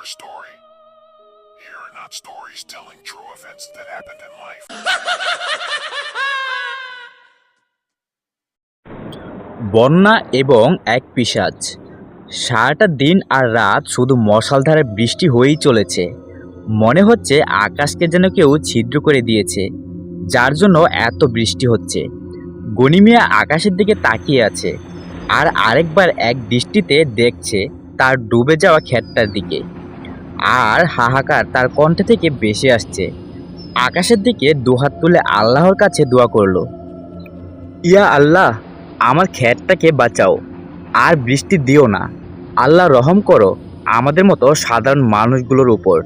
our story. Here are not stories telling true events that happened in life. বন্যা এবং এক পিসাজ সারাটা দিন আর রাত শুধু মশাল ধারে বৃষ্টি হয়েই চলেছে মনে হচ্ছে আকাশকে যেন কেউ ছিদ্র করে দিয়েছে, যার জন্য এত বৃষ্টি হচ্ছে গণিমিয়া আকাশের দিকে তাকিয়ে আছে, আর আরেকবার এক দৃষ্টিতে দেখছে তার ডুবে যাওয়া ক্ষেতটার দিকে আর হাহাকার তার কণ্ঠ থেকে বেশি আসছে। আকাশের দিকে দুহাত তুলে আল্লাহর কাছে দোয়া করল, ইয়া আল্লাহ, আমার ক্ষেতটাকে বাঁচাও, আর বৃষ্টি দিও না। আল্লাহ রহম করো, আমাদের মতো সাধারণ মানুষগুলোর উপর।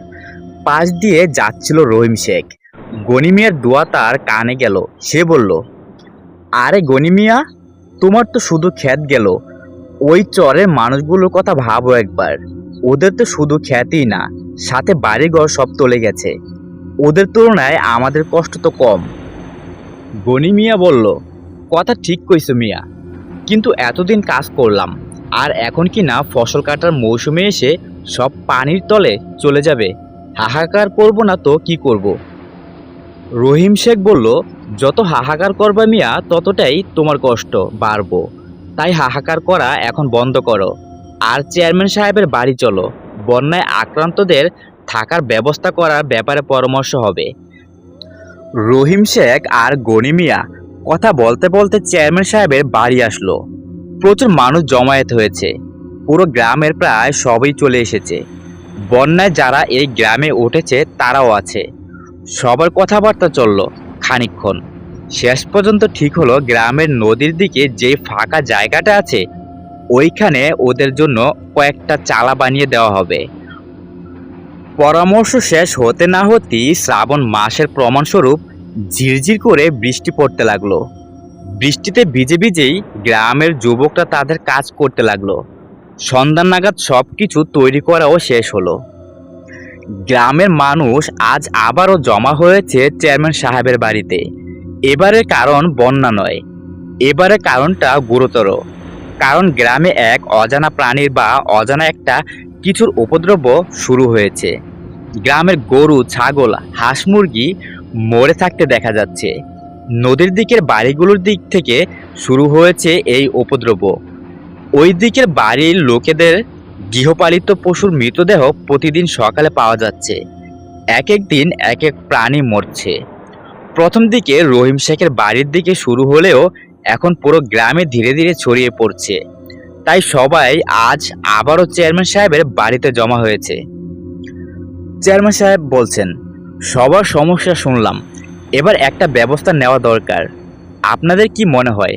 পাশ দিয়ে যাচ্ছিল রহিম শেখ। গনিমিয়ার দোয়া তার কানে গেল। সে বলল, আরে গনিমিয়া তোমার তো শুধু ক্ষেত গেল ওই চরের মানুষগুলোর কথা ভাবো একবার। ওদের তো শুধু খ্যাতই না, সাথে বাড়িঘর সব তলে গেছে। ওদের তুলনায় আমাদের কষ্ট তো কম। গনি মিয়া বলল, কথা ঠিক কইছো মিয়া, কিন্তু এতদিন কাজ করলাম, আর এখন কি না ফসল কাটার মৌসুমে এসে সব পানির তলে চলে যাবে? হাহাকার করব না তো কি করব? রহিম শেখ বলল, যত হাহাকার করবা মিয়া, ততটাই তোমার কষ্ট বাড়বো। তাই হাহাকার করা এখন বন্ধ করো। আর চেয়ারম্যান সাহেবের বাড়ি চলো। বন্যায় আক্রান্তদের থাকার ব্যবস্থা করার ব্যাপারে পরামর্শ হবে। রহিম শেখ আর গনি মিয়া কথা বলতে বলতে চেয়ারম্যান সাহেবের বাড়ি আসলো। প্রচুর মানুষ জমায়েত হয়েছে। পুরো গ্রামের প্রায় সবই চলে এসেছে। বন্যায় যারা এই গ্রামে উঠেছে তারাও আছে। সবার কথাবার্তা চলল খানিকক্ষণ। শেষ পর্যন্ত ঠিক হলো গ্রামের নদীর দিকে যে ফাঁকা জায়গাটা আছে, ওইখানে ওদের জন্য কয়েকটা চালা বানিয়ে দেওয়া হবে। পরামর্শ শেষ হতে না হতেই শ্রাবণ মাসের প্রমাণস্বরূপ ঝিরঝির করে বৃষ্টি পড়তে লাগল। বৃষ্টিতে ভিজে ভিজেই গ্রামের যুবকরা তাদের কাজ করতে লাগল। সন্ধ্যা নাগাদ সব কিছু তৈরি করাও শেষ হলো। গ্রামের মানুষ আজ আবারও জমা হয়েছে চেয়ারম্যান সাহেবের বাড়িতে। এবারের কারণ বন্যা নয়। এবারের কারণটা গুরুতর। কারণ গ্রামে এক অজানা প্রাণীর বা অজানা একটা কিছুর উপদ্রব শুরু হয়েছে। গ্রামের গরু, ছাগল, হাঁস মুরগি মরে থাকতে দেখা যাচ্ছে। নদীর দিকের বাড়িগুলোর দিক থেকে শুরু হয়েছে এই উপদ্রব। ওই দিকের বাড়ির লোকেদের গৃহপালিত পশুর মৃতদেহ প্রতিদিন সকালে পাওয়া যাচ্ছে। এক এক দিন এক এক প্রাণী মরছে। প্রথম দিকে রহিম শেখের বাড়ির দিকে শুরু হলেও এখন পুরো গ্রামে ধীরে ধীরে ছড়িয়ে পড়ছে। তাই সবাই আজ আবারও চেয়ারম্যান সাহেবের বাড়িতে জমা হয়েছে। চেয়ারম্যান সাহেব বলছেন, সবার সমস্যা শুনলাম, এবার একটা ব্যবস্থা নেওয়া দরকার। আপনাদের কি মনে হয়,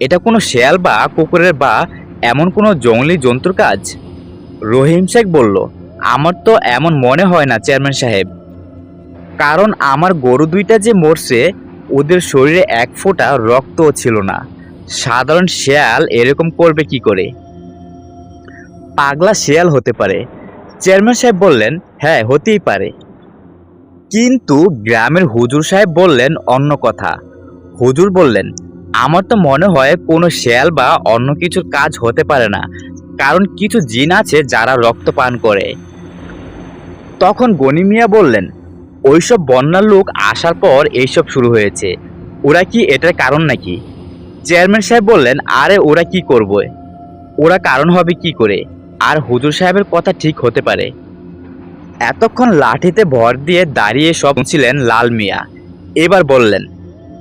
এটা কোনো শেয়াল বা কুকুরের বা এমন কোনো জঙ্গলি জন্তুর কাজ? রহিম শেখ বলল, আমার তো এমন মনে হয় না, চেয়ারম্যান সাহেব। কারণ আমার গরু দুইটা যে মরছে, ওদের শরীরে এক ফোঁটা রক্তও ছিল না। সাধারণ শেয়াল এরকম করবে কি করে? পাগলা শেয়াল হতে পারে। চেয়ারম্যান সাহেব বললেন হ্যাঁ হতেই পারে। কিন্তু গ্রামের হুজুর সাহেব বললেন অন্য কথা। হুজুর বললেন, আমার তো মনে হয় কোনো শেয়াল বা অন্য কিছুর কাজ হতে পারে না, কারণ কিছু জিন আছে যারা রক্ত পান করে। তখন গনি মিয়া বললেন ওইসব বন্যার লোক আসার পর এইসব শুরু হয়েছে। ওরা কি এটার কারণ নাকি? চেয়ারম্যান সাহেব বললেন, আরে, ওরা কি করবে? ওরা কারণ হবে কি করে? আর হুজুর সাহেবের কথা ঠিক হতে পারে। এতক্ষণ লাঠিতে ভর দিয়ে দাঁড়িয়ে সব ছিলেন লাল মিয়া। এবার বললেন,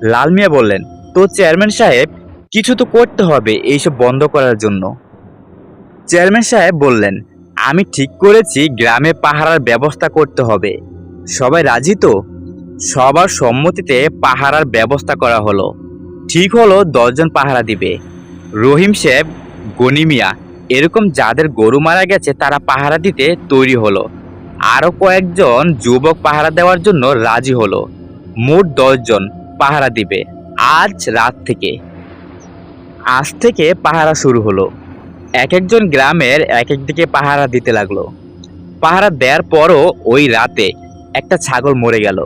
লাল মিয়া বললেন, তো চেয়ারম্যান সাহেব, কিছু তো করতে হবে এইসব বন্ধ করার জন্য। চেয়ারম্যান সাহেব বললেন, আমি ঠিক করেছি, গ্রামে পাহারার ব্যবস্থা করতে হবে। সবাই রাজি তো? সবার সম্মতিতে পাহারার ব্যবস্থা করা হলো। ঠিক হলো দশজন পাহারা দিবে। রহিম সাহেব গনিমিয়া এরকম যাদের গরু মারা গেছে তারা পাহারা দিতে তৈরি হলো। আরও কয়েকজন যুবক পাহারা দেওয়ার জন্য রাজি হলো। মোট দশজন পাহারা দিবে আজ রাত থেকে। আজ থেকে পাহারা শুরু হলো। এক একজন গ্রামের এক এক দিকে পাহারা দিতে লাগল। পাহারা দেওয়ার পরও ওই রাতে একটা ছাগল মরে গেল।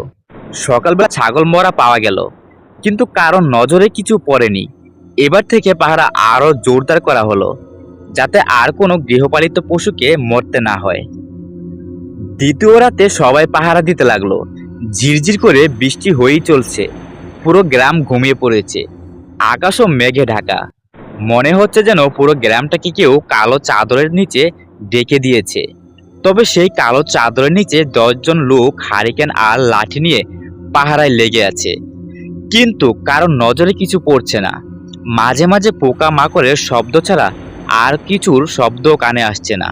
সকালবেলা ছাগল মরা পাওয়া গেল। কিন্তু কারও নজরে কিছু পড়েনি। এবার থেকে পাহারা আরও জোরদার করা হলো, যাতে আর কোনো গৃহপালিত পশুকে মরতে না হয়। দ্বিতীয় রাতে সবাই পাহারা দিতে লাগল। ঝিরঝির করে বৃষ্টি হয়েই চলছে। পুরো গ্রাম ঘুমিয়ে পড়েছে। আকাশও মেঘে ঢাকা। মনে হচ্ছে যেন পুরো গ্রামটাকে কেউ কালো চাদরের নিচে ডেকে দিয়েছে। তবে সেই কালো চাদরের নিচে দশজন লোক হারিকেন আর লাঠি নিয়ে পাহারায় লেগে আছে। কিন্তু কারোর নজরে কিছু পড়ছে না। মাঝে মাঝে পোকা মাকড়ের শব্দ ছাড়া আর কিছুর শব্দ কানে আসছে না।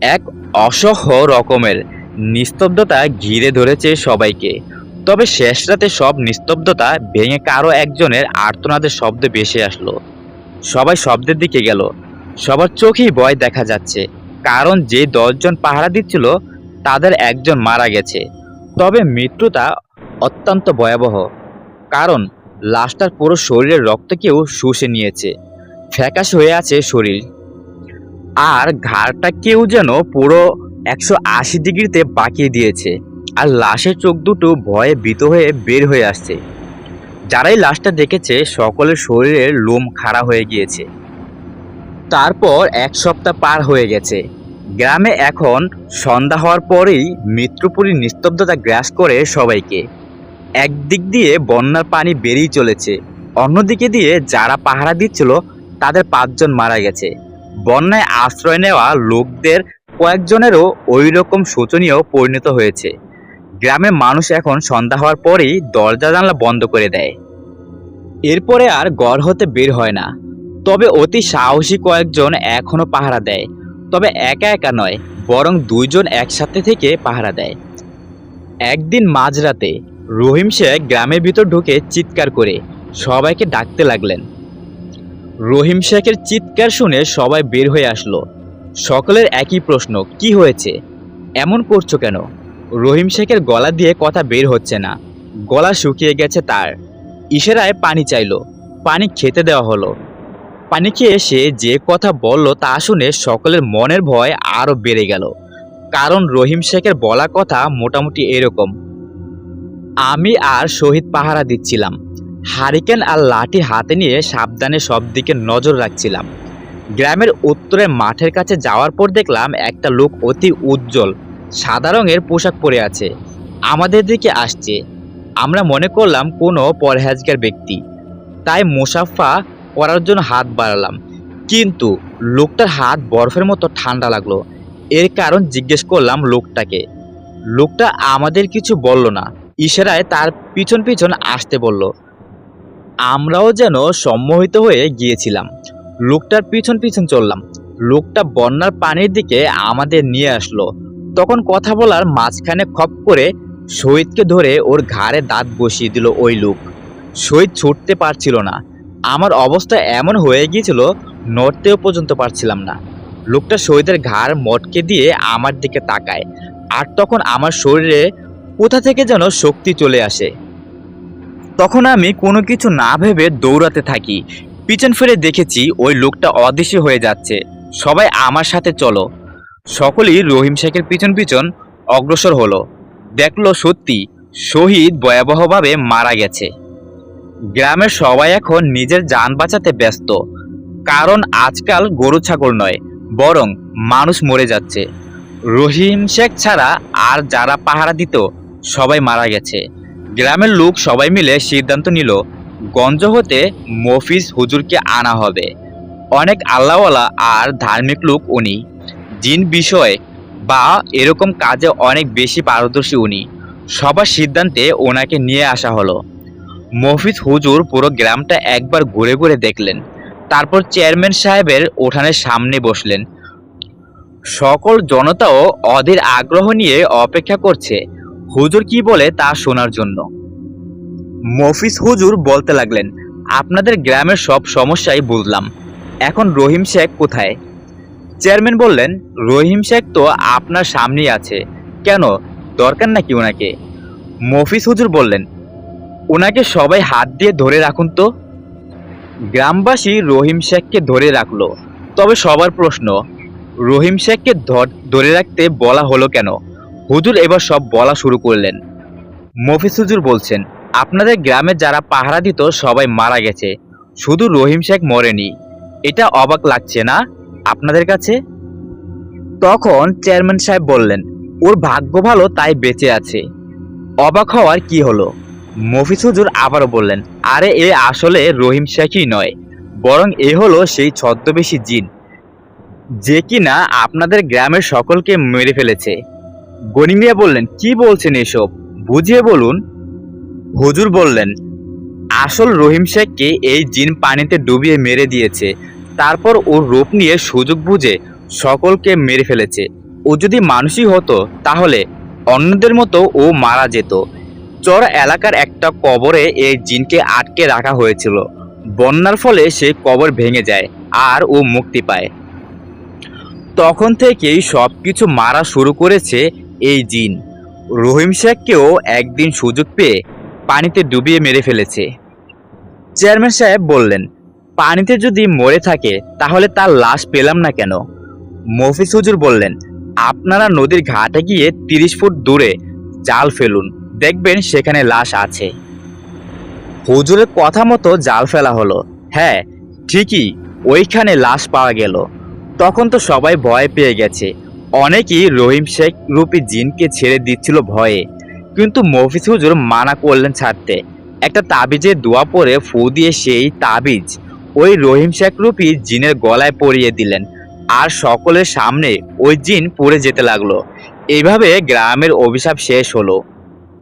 এক অসহ্য রকমের নিস্তব্ধতা ঘিরে ধরেছে সবাইকে। তবে শেষ রাতে সব নিস্তব্ধতা ভেঙে কারও একজনের আর্তনাদের শব্দ ভেসে আসলো। সবাই শব্দের দিকে গেল। সবার চোখেই ভয় দেখা যাচ্ছে। কারণ যে দশজন পাহারা দিচ্ছিল, তাদের একজন মারা গেছে। তবে মৃত্যুটা অত্যন্ত ভয়াবহ, কারণ লাশটার পুরো শরীরের রক্তকেও শুষে নিয়েছে। ফ্যাকাশ হয়ে আছে শরীর। আর ঘাড়টা কেউ যেন পুরো একশো আশি ডিগ্রিতে বাঁকিয়ে দিয়েছে, আর লাশের চোখ দুটো ভয়ে ভীত হয়ে বের হয়ে আসছে। যারাই লাশটা দেখেছে, সকলের শরীরের লোম খাড়া হয়ে গিয়েছে। তারপর এক সপ্তাহ পার হয়ে গেছে। গ্রামে এখন সন্ধ্যা হওয়ার পরেই মৃত্যুপুরী নিস্তব্ধতা গ্রাস করে সবাইকে। একদিক দিয়ে বন্যার পানি বেরিয়ে চলেছে। অন্যদিকে দিয়ে যারা পাহারা দিচ্ছিল, তাদের পাঁচজন মারা গেছে। বন্যায় আশ্রয় নেওয়া লোকদের কয়েকজনেরও ওই রকম শোচনীয় পরিণত হয়েছে। গ্রামের মানুষ এখন সন্ধ্যা হওয়ার পরেই দরজা জানলা বন্ধ করে দেয়। এরপরে আর গড় হতে বের হয় না। তবে অতি সাহসী কয়েকজন এখনও পাহারা দেয়। তবে একা একা নয়, বরং দুইজন একসাথে থেকে পাহারা দেয়। একদিন মাঝরাতে রহিম শেখ গ্রামের ভিতর ঢুকে চিৎকার করে সবাইকে ডাকতে লাগলেন। রহিম শেখের চিৎকার শুনে সবাই বের হয়ে আসলো। সকলের একই প্রশ্ন, কি হয়েছে? এমন করছ কেন? রহিম শেখের গলা দিয়ে কথা বের হচ্ছে না। গলা শুকিয়ে গেছে তার। ইশারায় পানি চাইলো। পানি খেতে দেওয়া হলো। পানি খেয়ে সে যে কথা বলল তা শুনে সকলের মনের ভয় আরও বেড়ে গেল। কারণ রহিম শেখের বলা কথা মোটামুটি এরকম, আমি আর শহীদ পাহারা দিচ্ছিলাম। হারিকেন আর লাঠি হাতে নিয়ে সাবধানে সব দিকে নজর রাখছিলাম। গ্রামের উত্তরে মাঠের কাছে যাওয়ার পর দেখলাম একটা লোক অতি উজ্জ্বল, সাদা রঙের পোশাক পরে আছে। আমাদের দিকে আসছে। আমরা মনে করলাম কোনো পরহেজগার ব্যক্তি। তাই মুসাফা করার জন্য হাত বাড়ালাম। কিন্তু লোকটার হাত বরফের মতো ঠান্ডা লাগল। এর কারণ জিজ্ঞেস করলাম লোকটাকে। লোকটা আমাদের কিছু বলল না। ইশারায় তার পিছন পিছন আসতে বলল, আমরাও যেন সম্মোহিত হয়ে গিয়েছিলাম। লোকটার পিছন পিছন চললাম। লোকটা বন্যার পানির দিকে আমাদের নিয়ে আসলো। তখন কথা বলার মাঝখানে খপ করে শহীদকে ধরে ওর ঘাড়ে দাঁত বসিয়ে দিল ওই লোক। শহীদ ছুটতে পারছিল না। আমার অবস্থা এমন হয়ে গিয়েছিল, নড়তেও পর্যন্ত পারছিলাম না। লোকটা শহীদের ঘাড় মটকে দিয়ে আমার দিকে তাকায়, আর তখন আমার শরীরে কোথা থেকে যেন শক্তি চলে আসে। তখন আমি কোনো কিছু না ভেবে দৌড়াতে থাকি। পিছন ফিরে দেখেছি ওই লোকটা অদৃশ্য হয়ে যাচ্ছে। সবাই আমার সাথে চলো। সকলেই রহিম শেখের পিছন পিছন অগ্রসর হলো। দেখল সত্যি শহীদ ভয়াবহভাবে মারা গেছে। গ্রামের সবাই এখন নিজের যান বাঁচাতে ব্যস্ত। কারণ আজকাল গরু ছাগল নয়, বরং মানুষ মরে যাচ্ছে। রহিম শেখ ছাড়া আর যারা পাহারা দিত, সবাই মারা গেছে। গ্রামের লোক সবাই মিলে সিদ্ধান্ত নিল, গঞ্জ হতে মফিজ হুজুরকে আনা হবে। অনেক আল্লাহওয়ালা আর ধার্মিক লোক উনি। জিন বিষয়ে বা এরকম কাজে অনেক বেশি পারদর্শী উনি। সবার সিদ্ধান্তে ওনাকে নিয়ে আসা হলো। মফিজ হুজুর পুরো গ্রামটা একবার ঘুরে ঘুরে দেখলেন। তারপর চেয়ারম্যান সাহেবের উঠানের সামনে বসলেন। সকল জনতাও অধীর আগ্রহ নিয়ে অপেক্ষা করছে। হুজুর কি বলে তা শোনার জন্য। মফিজ হুজুর বলতে লাগলেন, আপনাদের গ্রামের সব সমস্যাই বুঝলাম। এখন রহিম শেখ কোথায়? চেয়ারম্যান বললেন, রহিম শেখ তো আপনার সামনেই আছে। কেন? দরকার নাকি ওনাকে? মফিজ হুজুর বললেন ওনাকে সবাই হাত দিয়ে ধরে রাখুন তো। গ্রামবাসী রহিম শেখকে ধরে রাখল। তবে সবার প্রশ্ন, রহিম শেখকে ধর- রাখতে বলা হলো কেন? হুজুর এবার সব বলা শুরু করলেন। মফিজ হুজুর বলছেন, আপনাদের গ্রামে যারা পাহারা দিত সবাই মারা গেছে। শুধু রহিম শেখ মরেনি। এটা অবাক লাগছে না আপনাদের কাছে? তখন চেয়ারম্যান সাহেব বললেন, ওর ভাগ্য ভালো তাই বেঁচে আছে। অবাক হওয়ার কি হলো? মফিজ হুজুর আবারও বললেন, আরে, এ আসলে রহিম শেখই নয়, বরং এ হলো সেই ছদ্মবেশী জিন, যে কিনা আপনাদের গ্রামের সকলকে মেরে ফেলেছে। গনিম মিয়া বললেন, কি বলছেন এসব? বুঝিয়ে বলুন। হুজুর বললেন, আসল রহিম শেখকে এই জিন পানিতে ডুবিয়ে মেরে দিয়েছে, তারপর ওর রূপ নিয়ে সুযোগ বুঝে সকলকে মেরে ফেলেছে। ও যদি মানুষই হতো, তাহলে অন্যদের মতো ও মারা যেত। চর এলাকার একটা কবরে এই জিনকে আটকে রাখা হয়েছিল। বন্যার ফলে সেই কবর ভেঙে যায় আর ও মুক্তি পায়। তখন থেকেই সব কিছু মারা শুরু করেছে এই জিন। রহিম শেখকেও একদিন সুযোগ পেয়ে পানিতে ডুবিয়ে মেরে ফেলেছে। চেয়ারম্যান সাহেব বললেন, পানিতে যদি মরে থাকে, তাহলে তার লাশ পেলাম না কেন? মফিস হুজুর বললেন, আপনারা নদীর ঘাটে গিয়ে তিরিশ ফুট দূরে জাল ফেলুন। দেখবেন সেখানে লাশ আছে। হুজুরের কথা মতো জাল ফেলা হলো। হ্যাঁ ঠিকই, ওইখানে লাশ পাওয়া গেল। তখন তো সবাই ভয় পেয়ে গেছে। অনেকেই রহিম শেখ রূপী জিনকে ছেড়ে দিচ্ছিল ভয়ে। কিন্তু মফিজ হুজুর মানা করলেন ছাড়তে। একটা তাবিজের দোয়া পরে ফু দিয়ে সেই তাবিজ ওই রহিম শেখ রূপী জিনের গলায় পরিয়ে দিলেন। আর সকলের সামনে ওই জিন পড়ে যেতে লাগল। এইভাবে গ্রামের অভিশাপ শেষ হলো।